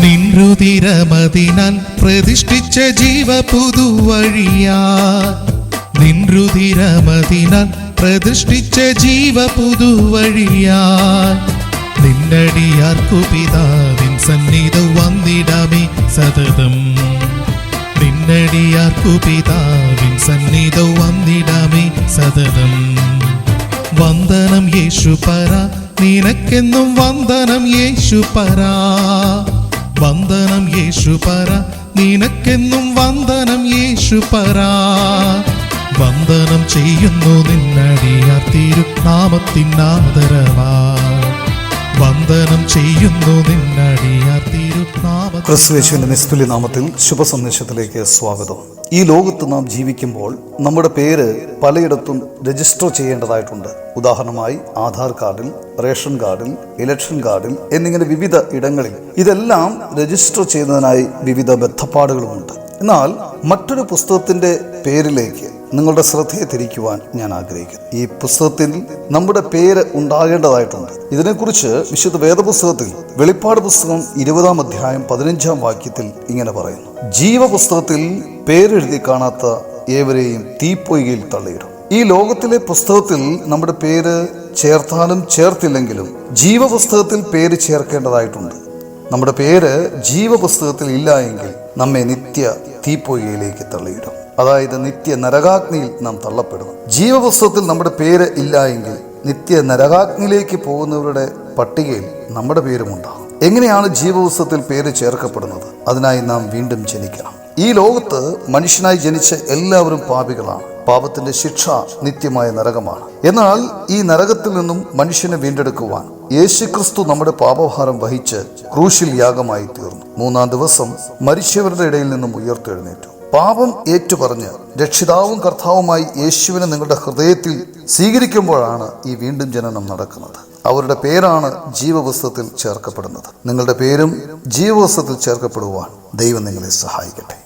നിൻരുതിരമതിനാൽ പ്രതിഷ്ഠിച്ച ജീവ പുതുവഴിയാ നിൻരുതിരമതിനാൽ പ്രതിഷ്ഠിച്ച ജീവ പുതുവഴിയാ നിന്നടിയാർക്കു പിതാവിൻ സന്നിധ വന്നിടമേ സതതം. നിന്നടിയാർക്കു പിതാവിൻ സന്നിധ വന്നിടമേ സതതം. വന്ദനം യേശു പര നിനക്കെന്നും വന്ദനം യേശു പര വന്ദനം യേശു പറ. നിനക്കെന്നും വന്ദനം യേശു പറ. വന്ദനം ചെയ്യുന്നു നിന്നടിയാർ തിരുനാമത്തിനാദരവാ വന്ദനം ചെയ്യുന്നു നിന്നടിയാർ തിരുനാമ ക്രിസ്തുവേശുവിന്റെ നിസ്തുല്യ നാമത്തിൽ ശുഭസന്ദേശത്തിലേക്ക് സ്വാഗതം. ഈ ലോകത്ത് നാം ജീവിക്കുമ്പോൾ നമ്മുടെ പേര് പലയിടത്തും രജിസ്റ്റർ ചെയ്യേണ്ടതായിട്ടുണ്ട്. ഉദാഹരണമായി ആധാർ കാർഡിൽ റേഷൻ കാർഡിൽ ഇലക്ഷൻ കാർഡിൽ എന്നിങ്ങനെ വിവിധ ഇടങ്ങളിൽ. ഇതെല്ലാം രജിസ്റ്റർ ചെയ്യുന്നതിനായി വിവിധ ബന്ധപ്പാടുകളുമുണ്ട് എന്നാൽ മറ്റൊരു പുസ്തകത്തിന്റെ പേരിലേക്ക് നിങ്ങളുടെ ശ്രദ്ധയെ തിരിക്കുവാൻ ഞാൻ ആഗ്രഹിക്കുന്നു. ഈ പുസ്തകത്തിൽ നമ്മുടെ പേര് ഉണ്ടാകേണ്ടതായിട്ടുണ്ട്. ഇതിനെക്കുറിച്ച് വിശുദ്ധ വേദപുസ്തകത്തിൽ വെളിപ്പാട് പുസ്തകം ഇരുപതാം അധ്യായം പതിനഞ്ചാം വാക്യത്തിൽ ഇങ്ങനെ പറയുന്നു. ജീവപുസ്തകത്തിൽ പേരെഴുതി കാണാത്ത ഏവരെയും തീപ്പൊയ്കയിൽ തള്ളിയിടും. ഈ ലോകത്തിലെ പുസ്തകത്തിൽ നമ്മുടെ പേര് ചേർത്താലും ചേർത്തില്ലെങ്കിലും ജീവപുസ്തകത്തിൽ പേര് ചേർക്കേണ്ടതായിട്ടുണ്ട്. നമ്മുടെ പേര് ജീവപുസ്തകത്തിൽ ഇല്ല എങ്കിൽ നമ്മെ നിത്യ തീപ്പൊയ്കയിലേക്ക് തള്ളിയിടും. അതായത് നിത്യ നരകാഗ്നിയിൽ നാം തള്ളപ്പെടുന്നു. ജീവപുസ്തകത്തിൽ നമ്മുടെ പേര് ഇല്ല എങ്കിൽ നിത്യ നരകാഗ്നിയിലേക്ക് പോകുന്നവരുടെ പട്ടികയിൽ നമ്മുടെ പേരുമുണ്ടാകും. എങ്ങനെയാണ് ജീവപുസ്തകത്തിൽ പേര് ചേർക്കപ്പെടുന്നത്? അതിനായി നാം വീണ്ടും ജനിക്കണം. ഈ ലോകത്ത് മനുഷ്യനായി ജനിച്ച എല്ലാവരും പാപികളാണ്. പാപത്തിന്റെ ശിക്ഷ നിത്യമായ നരകമാണ്. എന്നാൽ ഈ നരകത്തിൽ നിന്നും മനുഷ്യനെ വീണ്ടെടുക്കുവാൻ യേശുക്രിസ്തു നമ്മുടെ പാപഭാരം വഹിച്ച് ക്രൂശിൽ യാഗമായി തീർന്നു മൂന്നാം ദിവസം മരിച്ചവരുടെ ഇടയിൽ നിന്നും ഉയർത്തെഴുന്നേറ്റു. പാപം ഏറ്റുപറഞ്ഞ് രക്ഷിതാവും കർത്താവുമായി യേശുവിനെ നിങ്ങളുടെ ഹൃദയത്തിൽ സ്വീകരിക്കുമ്പോഴാണ് ഈ വീണ്ടും ജനനം നടക്കുന്നത്. അവരുടെ പേരാണ് ജീവപുസ്തകത്തിൽ ചേർക്കപ്പെടുന്നത്. നിങ്ങളുടെ പേരും ജീവപുസ്തകത്തിൽ ചേർക്കപ്പെടുവാൻ ദൈവം നിങ്ങളെ സഹായിക്കട്ടെ.